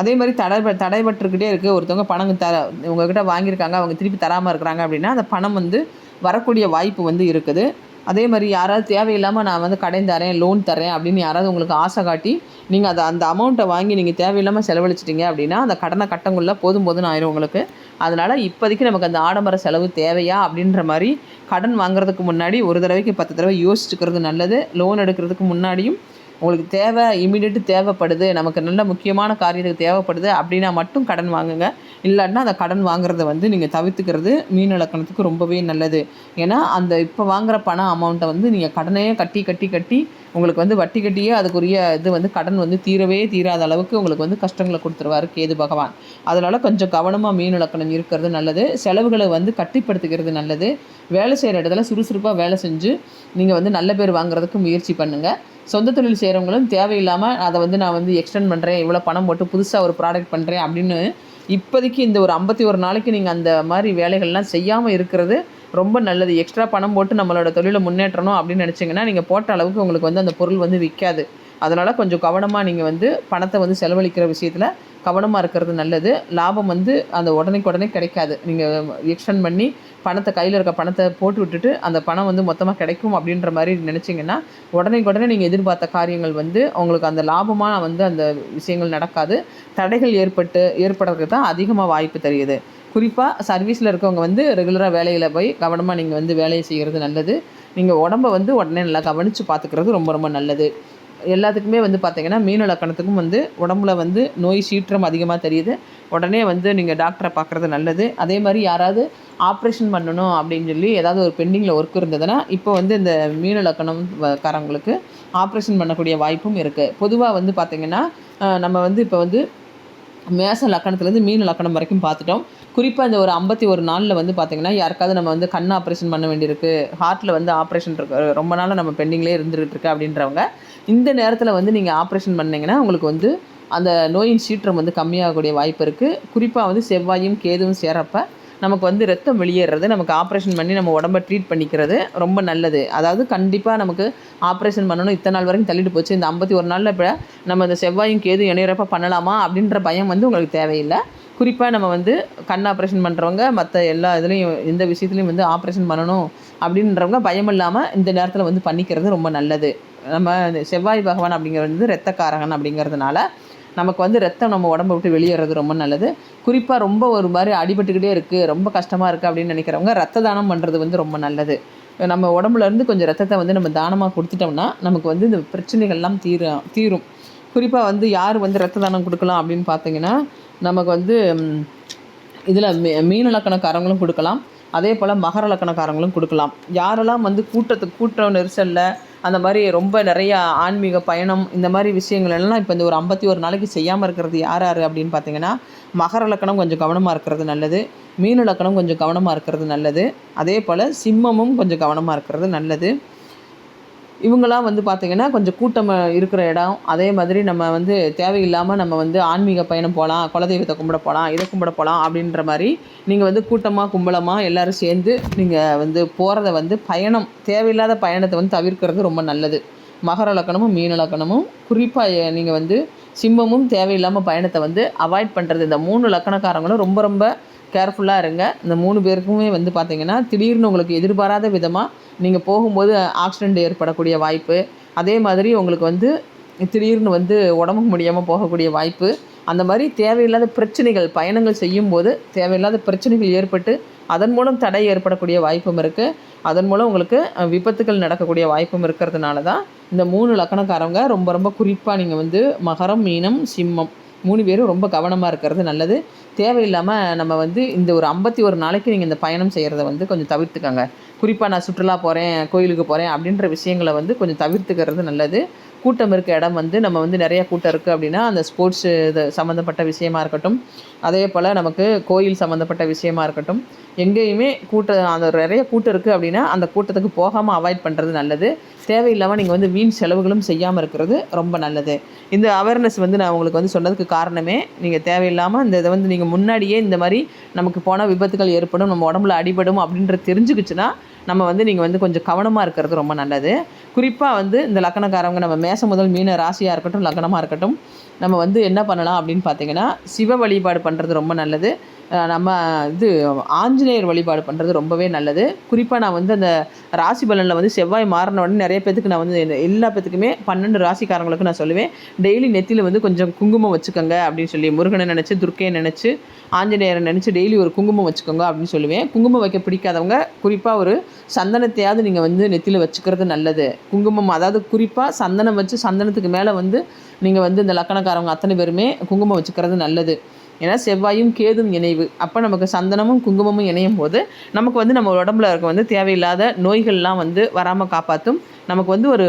அதே மாதிரி தடை தடைபட்டுக்கிட்டே இருக்குது ஒருத்தவங்க பணம் த உங்ககிட்ட வாங்கியிருக்காங்க அவங்க திருப்பி தராமல் இருக்கிறாங்க அப்படின்னா அந்த பணம் வந்து வரக்கூடிய வாய்ப்பு வந்து இருக்குது. அதே மாதிரி யாராவது தேவையில்லாமல் நான் வந்து கடன் தரேன் லோன் தரேன் அப்படின்னு யாராவது உங்களுக்கு ஆசை காட்டி நீங்கள் அதை அந்த அமௌண்ட்டை வாங்கி நீங்கள் தேவையில்லாமல் செலவழிச்சிட்டிங்க அப்படின்னா அந்த கடனை கட்டங்குள்ள போதும் போதும்னு ஆயிரும் உங்களுக்கு. அதனால் இப்போதைக்கு நமக்கு அந்த ஆடம்பர செலவு தேவையா அப்படின்ற மாதிரி கடன் வாங்குறதுக்கு முன்னாடி ஒரு தடவைக்கு பத்து தடவை யோசிச்சுக்கிறது நல்லது. லோன் எடுக்கிறதுக்கு முன்னாடியும் உங்களுக்கு தேவை இமீடியட்டு தேவைப்படுது நமக்கு நல்ல முக்கியமான காரியத்துக்கு தேவைப்படுது அப்படின்னா மட்டும் கடன் வாங்குங்க. இல்லாட்டினா அந்த கடன் வாங்குறத வந்து நீங்கள் தவிர்த்துக்கிறது மீன் இலக்கணத்துக்கு ரொம்பவே நல்லது. ஏன்னா அந்த இப்போ வாங்குற பண அமௌண்ட்டை வந்து நீங்கள் கடனையே கட்டி கட்டி கட்டி உங்களுக்கு வந்து வட்டி கட்டியே அதுக்குரிய இது வந்து கடன் வந்து தீரவே தீராத அளவுக்கு உங்களுக்கு வந்து கஷ்டங்களை கொடுத்துருவாரு கேது பகவான். அதனால் கொஞ்சம் கவனமாக மீன் இலக்கணம் இருக்கிறது நல்லது. செலவுகளை வந்து கட்டிப்படுத்துகிறது நல்லது. வேலை செய்கிற இடத்துல சுறுசுறுப்பாக வேலை செஞ்சு நீங்கள் வந்து நல்ல பேர் வாங்குறதுக்கு முயற்சி பண்ணுங்கள் சொந்த தொழில் செய்கிறவங்களும் தேவையில்லாமல் அதை வந்து நான் வந்து எக்ஸ்டெண்ட் பண்ணுறேன் இவ்வளோ பணம் போட்டு புதுசாக ஒரு ப்ராடக்ட் பண்ணுறேன் அப்படின்னு இப்போதைக்கு இந்த ஒரு ஐம்பத்தி ஒரு நாளைக்கு நீங்கள் அந்த மாதிரி வேலைகள்லாம் செய்யாமல் இருக்கிறது ரொம்ப நல்லது. எக்ஸ்ட்ரா பணம் போட்டு நம்மளோட தொழிலை முன்னேற்றணும் அப்படின்னு நினச்சிங்கன்னா நீங்கள் போட்ட அளவுக்கு உங்களுக்கு வந்து அந்த பொருள் வந்து விற்காது அதனால் கொஞ்சம் கவனமாக நீங்கள் வந்து பணத்தை வந்து செலவழிக்கிற விஷயத்தில் கவனமாக இருக்கிறது நல்லது. லாபம் வந்து அந்த உடனேக்கு உடனே கிடைக்காது. நீங்கள் எக்ஸ்டெண்ட் பண்ணி பணத்தை கையில் இருக்க பணத்தை போட்டு விட்டுட்டு அந்த பணம் வந்து மொத்தமாக கிடைக்கும் அப்படின்ற மாதிரி நினச்சிங்கன்னா உடனே உடனே நீங்கள் எதிர்பார்த்த காரியங்கள் வந்து உங்களுக்கு அந்த லாபமாக வந்து அந்த விஷயங்கள் நடக்காது. தடைகள் ஏற்பட்டு ஏற்படுறதுக்கு தான் அதிகமாக வாய்ப்பு தெரியுது குறிப்பாக சர்வீஸில் இருக்கவங்க வந்து ரெகுலராக வேலையில் போய் கவனமாக நீங்கள் வந்து வேலையை செய்கிறது நல்லது. நீங்கள் உடம்ப வந்து உடனே நல்லா கவனித்து பார்த்துக்கிறது ரொம்ப ரொம்ப நல்லது. எல்லாத்துக்குமே வந்து பார்த்தீங்கன்னா மீன் இலக்கணத்துக்கும் வந்து உடம்புல வந்து நோய் சீற்றம் அதிகமாக தெரியுது. உடனே வந்து நீங்கள் டாக்டரை பார்க்குறது நல்லது. அதே மாதிரி யாராவது ஆப்ரேஷன் பண்ணணும் அப்படின்னு சொல்லி ஏதாவது ஒரு பெண்டிங்கில் ஒர்க் இருந்ததுன்னா இப்போ வந்து இந்த மீன் இலக்கணம் காரங்களுக்கு ஆப்ரேஷன் பண்ணக்கூடிய வாய்ப்பும் இருக்குது பொதுவாக வந்து பார்த்திங்கன்னா நம்ம வந்து இப்போ வந்து மேச லக்கணத்துலேருந்து மீன் லக்கணம் வரைக்கும் பார்த்துட்டோம் குறிப்பாக இந்த ஒரு ஐம்பத்தி ஒரு நாளில் வந்து பார்த்திங்கன்னா யாருக்காவது நம்ம வந்து கண் ஆப்ரேஷன் பண்ண வேண்டியிருக்கு. ஹார்ட்டில் வந்து ஆப்ரேஷன் இருக்கு. ரொம்ப நாளாக நம்ம பெண்டிங்லேயே இருந்துகிட்டு இருக்கு அப்படின்றவங்க இந்த நேரத்தில் வந்து நீங்கள் ஆப்ரேஷன் பண்ணிங்கன்னா உங்களுக்கு வந்து அந்த நோயின் சீற்றம் வந்து கம்மியாகக்கூடிய வாய்ப்பு இருக்குது குறிப்பாக வந்து செவ்வாயும் கேதுவும் சேரப்ப நமக்கு வந்து ரத்தம் வெளியேறது நமக்கு ஆப்ரேஷன் பண்ணி நம்ம உடம்ப ட்ரீட் பண்ணிக்கிறது ரொம்ப நல்லது. அதாவது கண்டிப்பாக நமக்கு ஆப்ரேஷன் பண்ணணும். இத்தனை நாள் வரைக்கும் தள்ளிட்டு போச்சு. இந்த ஐம்பத்தி ஒரு நாளில் இப்போ நம்ம இந்த செவ்வாயும் கேது இணையிறப்ப பண்ணலாமா அப்படின்ற பயம் வந்து உங்களுக்கு தேவையில்லை. குறிப்பாக நம்ம வந்து கண் ஆப்ரேஷன் பண்ணுறவங்க மற்ற எல்லா இதுலேயும் எந்த விஷயத்துலையும் வந்து ஆப்ரேஷன் பண்ணணும் அப்படின்றவங்க பயம் இல்லாமல் இந்த நேரத்தில் வந்து பண்ணிக்கிறது ரொம்ப நல்லது. நம்ம செவ்வாய் பகவான் அப்படிங்கிறது வந்து ரத்தக்காரகன் அப்படிங்கிறதுனால நமக்கு வந்து ரத்தம் நம்ம உடம்ப விட்டு வெளியேறது ரொம்ப நல்லது. குறிப்பாக ரொம்ப ஒரு மாதிரி அடிபட்டுக்கிட்டே இருக்குது ரொம்ப கஷ்டமாக இருக்குது அப்படின்னு நினைக்கிறவங்க ரத்த தானம் பண்ணுறது வந்து ரொம்ப நல்லது. நம்ம உடம்புல இருந்து கொஞ்சம் ரத்தத்தை வந்து நம்ம தானமாக கொடுத்துட்டோம்னா நமக்கு வந்து இந்த பிரச்சனைகள்லாம் தீரும் தீரும். குறிப்பாக வந்து யார் வந்து ரத்த தானம் கொடுக்கலாம் அப்படின்னு பார்த்தீங்கன்னா நமக்கு வந்து இதில் மீ மீன இலக்கணக்காரங்களும் கொடுக்கலாம். அதே போல் மகர இலக்கணக்காரங்களும் கொடுக்கலாம். யாரெல்லாம் வந்து கூட்டத்துக்கு கூட்ட நெரிசலில் அந்த மாதிரி ரொம்ப நிறைய ஆன்மீக பயணம் இந்த மாதிரி விஷயங்கள் எல்லாம் இப்போ இந்த ஒரு ஐம்பத்தி ஒரு நாளைக்கு செய்யாமல் இருக்கிறது யார் யார் அப்படின்னு பார்த்தீங்கன்னா மகர இலக்கணம் கொஞ்சம் கவனமாக இருக்கிறது நல்லது. மீன இலக்கணம் கொஞ்சம் கவனமாக இருக்கிறது நல்லது. அதே போல் சிம்மமும் கொஞ்சம் கவனமாக இருக்கிறது நல்லது. இவங்கெல்லாம் வந்து பார்த்திங்கன்னா கொஞ்சம் கூட்டம் இருக்கிற இடம். அதே மாதிரி நம்ம வந்து தேவையில்லாமல் நம்ம வந்து ஆன்மீக பயணம் போகலாம் குலதெய்வத்தை கும்பிட போகலாம் இதை கும்பிட போகலாம் அப்படின்ற மாதிரி நீங்கள் வந்து கூட்டமாக கும்பலமாக எல்லாரும் சேர்ந்து நீங்கள் வந்து போகிறத வந்து பயணம் தேவையில்லாத பயணத்தை வந்து தவிர்க்கிறது ரொம்ப நல்லது. மகர லக்கணமும் மீன லக்கணமும் குறிப்பாக நீங்கள் வந்து சிம்மமும் தேவையில்லாமல் பயணத்தை வந்து அவாய்ட் பண்ணுறது இந்த மூணு லக்கணக்காரங்களும் ரொம்ப ரொம்ப கேர்ஃபுல்லாக இருங்க. இந்த மூணு பேருக்குமே வந்து பார்த்திங்கன்னா திடீர்னு உங்களுக்கு எதிர்பாராத விதமாக நீங்கள் போகும்போது ஆக்சிடெண்ட் ஏற்படக்கூடிய வாய்ப்பு. அதே மாதிரி உங்களுக்கு வந்து திடீர்னு வந்து உடம்புக்கு முடியாமல் போகக்கூடிய வாய்ப்பு. அந்த மாதிரி தேவையில்லாத பிரச்சனைகள் பயணங்கள் செய்யும்போது தேவையில்லாத பிரச்சனைகள் ஏற்பட்டு அதன் மூலம் தடை ஏற்படக்கூடிய வாய்ப்பும் இருக்குது அதன் மூலம் உங்களுக்கு விபத்துக்கள் விபத்துகள் நடக்கக்கூடிய வாய்ப்பும் இருக்கிறதுனால தான் இந்த மூணு லக்கணக்காரங்க ரொம்ப ரொம்ப குறிப்பாக நீங்கள் வந்து மகரம் மீனம் சிம்மம் மூணு பேரும் ரொம்ப கவனமாக இருக்கிறது நல்லது. தேவையில்லாமல் நம்ம வந்து இந்த ஒரு ஐம்பத்தி ஒரு நாளைக்கு நீங்கள் இந்த பயணம் செய்கிறத வந்து கொஞ்சம் தவிர்த்துக்கங்க. குறிப்பாக நான் சுற்றுலா போகிறேன் கோயிலுக்கு போகிறேன் அப்படின்ற விஷயங்களை வந்து கொஞ்சம் தவிர்த்துக்கிறது நல்லது. கூட்டம் இருக்க இடம் வந்து நம்ம வந்து நிறைய கூட்டம் இருக்குது அப்படின்னா அந்த ஸ்போர்ட்ஸ் இது சம்மந்தப்பட்ட விஷயமா இருக்கட்டும். அதே போல் நமக்கு கோயில் சம்மந்தப்பட்ட விஷயமா இருக்கட்டும். எங்கேயுமே கூட்டம் அந்த நிறைய கூட்டம் இருக்குது அப்படின்னா அந்த கூட்டத்துக்கு போகாமல் அவாய்ட் பண்ணுறது நல்லது. தேவையில்லாமல் நீங்கள் வந்து வீண் செலவுகளும் செய்யாமல் இருக்கிறது ரொம்ப நல்லது. இந்த அவேர்னஸ் வந்து நான் உங்களுக்கு வந்து சொன்னதுக்கு காரணமே நீங்கள் தேவையில்லாமல் இந்த இதை வந்து நீங்கள் முன்னாடியே இந்த மாதிரி நமக்கு போனால் விபத்துகள் ஏற்படும் நம்ம உடம்புல அடிபடும் அப்படின்றது தெரிஞ்சுக்கிச்சுன்னா நம்ம வந்து நீங்கள் வந்து கொஞ்சம் கவனமாக இருக்கிறது ரொம்ப நல்லது. குறிப்பாக வந்து இந்த லக்கணக்காரவங்க நம்ம மேச முதல் மீன ராசியாக இருக்கட்டும் லக்னமாக இருக்கட்டும் நம்ம வந்து என்ன பண்ணலாம் அப்படின்னு பார்த்தீங்கன்னா சிவ வழிபாடு பண்ணுறது ரொம்ப நல்லது. நம்ம இது ஆஞ்சநேயர் வழிபாடு பண்ணுறது ரொம்பவே நல்லது. குறிப்பாக நான் வந்து அந்த ராசி பலனில் வந்து செவ்வாய் மாறின உடனே நிறைய பேத்துக்கு நான் வந்து இந்த எல்லா பேத்துக்குமே பன்னெண்டு ராசிக்காரங்களுக்கு நான் சொல்லுவேன். டெய்லி நெத்தியில் வந்து கொஞ்சம் குங்குமம் வச்சுக்கோங்க அப்படின்னு சொல்லி முருகனை நினச்சி துர்க்கையை நினச்சி ஆஞ்சநேயரை நினச்சி டெய்லி ஒரு குங்குமம் வச்சுக்கோங்க அப்படின்னு சொல்லுவேன். குங்குமம் வைக்க பிடிக்காதவங்க குறிப்பாக ஒரு சந்தனத்தையாவது நீங்கள் வந்து நெத்தியில் வச்சுக்கிறது நல்லது. குங்குமம் அதாவது குறிப்பாக சந்தனம் வச்சு சந்தனத்துக்கு மேலே வந்து நீங்கள் வந்து இந்த லக்கணக்காரவங்க அத்தனை பேருமே குங்குமம் வச்சுக்கிறது நல்லது. ஏன்னா செவ்வாயும் கேதும் இணைவு. அப்போ நமக்கு சந்தனமும் குங்குமமும் இணையும் போது நமக்கு வந்து நம்ம உடம்புல இருக்க வந்து தேவையில்லாத நோய்கள்லாம் வந்து வராமல் காப்பாற்றும் நமக்கு வந்து ஒரு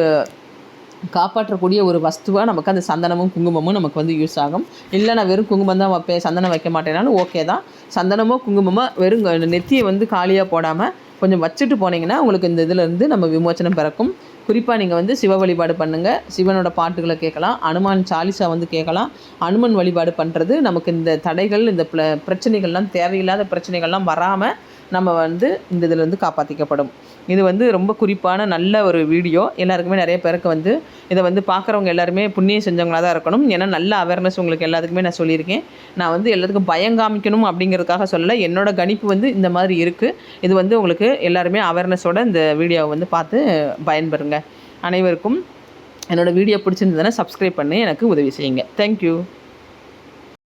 காப்பாற்றக்கூடிய ஒரு வஸ்துவாக நமக்கு அந்த சந்தனமும் குங்குமமும் நமக்கு வந்து யூஸ் ஆகும். இல்லை நான் வெறும் குங்குமம் தான் வைப்பேன் சந்தனம் வைக்க மாட்டேனாலும் ஓகே தான். சந்தனமோ குங்குமமோ வெறும் நெத்தியை வந்து காலியாக போடாமல் கொஞ்சம் வச்சுட்டு போனீங்கன்னா உங்களுக்கு இந்த இதிலேருந்து நம்ம விமோச்சனம் பிறக்கும். குறிப்பாக நீங்கள் வந்து சிவ வழிபாடு பண்ணுங்கள் சிவனோட பாட்டுகளை கேட்கலாம். அனுமான் சாலிசா வந்து கேட்கலாம். அனுமன் வழிபாடு பண்ணுறது நமக்கு இந்த தடைகள் இந்த பிரச்சனைகள்லாம் தேவையில்லாத பிரச்சனைகள்லாம் வராமல் நம்ம வந்து இந்த இதிலேருந்து காப்பாற்றிக்கப்படும் இது வந்து ரொம்ப குறிப்பான நல்ல ஒரு வீடியோ. எல்லாருக்குமே நிறைய பேருக்கு வந்து இதை வந்து பார்க்குறவங்க எல்லாருமே புண்ணியம் செஞ்சவங்களாக தான் இருக்கணும். ஏன்னா நல்ல அவேர்னஸ் உங்களுக்கு எல்லாத்துக்குமே நான் சொல்லியிருக்கேன். நான் வந்து எல்லாத்துக்கும் பயம் காமிக்கணும் அப்படிங்கிறதுக்காக சொல்லலை. என்னோட கணிப்பு வந்து இந்த மாதிரி இருக்குது இது வந்து உங்களுக்கு எல்லாருமே அவேர்னஸோட இந்த வீடியோவை வந்து பார்த்து பயன்பெறுங்க. அனைவருக்கும் என்னோடய வீடியோ பிடிச்சிருந்ததுன்னா சப்ஸ்கிரைப் பண்ணி எனக்கு உதவி செய்யுங்க. தேங்க்யூ